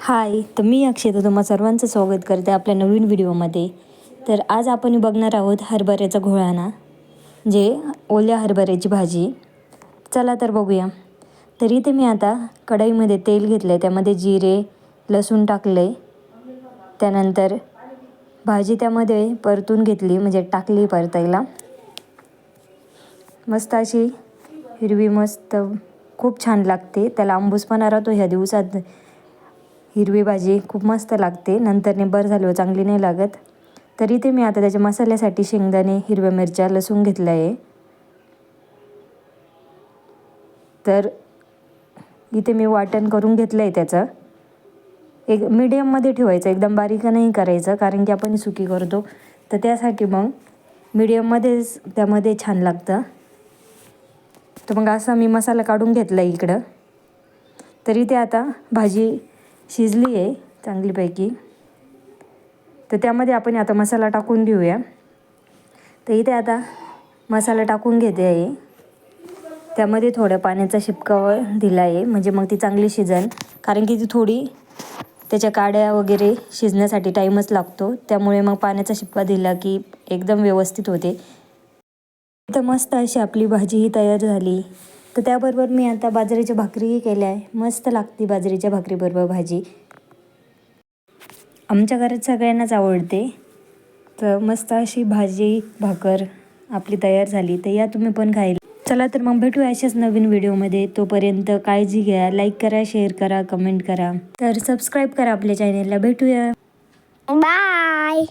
हाय तर मी अक्षता तुम्हा सर्वांचं स्वागत करते आपल्या नवीन व्हिडिओमध्ये. तर आज आपण बघणार आहोत हरभऱ्याचा घोळाणा जे ओल्या हरभऱ्याची भाजी. चला तर बघूया. तर इथे मी आता कढईमध्ये तेल घेतलं आहे त्यामध्ये जिरे लसूण टाकलं आहे त्यानंतर भाजी त्यामध्ये परतून घेतली म्हणजे टाकली परतायला. मस्त अशी हिरवी मस्त खूप छान लागते. त्याला आंबूसपणा राहतो ह्या दिवसात. हिरवी भाजी खूप मस्त लागते. नंतरने बरं झालं चांगली नाही लागत. तर इथे मी आता त्याच्या मसाल्यासाठी शेंगदाणे हिरव्या मिरच्या लसूण घेतलं आहे तर इथे मी वाटण करून घेतलं आहे त्याचं. एक मीडियममध्ये ठेवायचं एकदम बारीक नाही करायचं कारण की आपण सुकी करतो. तर त्यासाठी मग मीडियममध्येच त्यामध्ये छान लागतं. तर मग असा मी मसाला काढून घेतला इकडं. तरी ते आता भाजी शिजली आहे चांगलीपैकी. तर त्यामध्ये आपण आता मसाला टाकून घेऊया तर इथे आता मसाला टाकून घेते आहे त्यामध्ये थोड्या पाण्याचा शिपकावा दिला आहे. म्हणजे मग ती चांगली शिजन. कारण की ती थोडी त्याच्या काड्या वगैरे शिजण्यासाठी टाईमच लागतो. त्यामुळे मग पाण्याचा शिपका दिला की एकदम व्यवस्थित होते. तर मस्त अशी आपली भाजीही तयार झाली. तर त्याबरोबर मी आता बाजरीची भाकरीही केली आहे. मस्त लागते बाजरीच्या भाकरीबरोबर भाजी. आमच्या घरात सगळ्यांनाच आवडते. तर मस्त अशी भाजी भाकर आपली तयार झाली. तर या तुम्ही पण खायला. चला तर मग भेटूया अशाच नवीन व्हिडिओमध्ये. तोपर्यंत काळजी घ्या. लाईक करा शेअर करा कमेंट करा. तर सबस्क्राईब करा आपल्या चॅनेलला भेटूया. बाय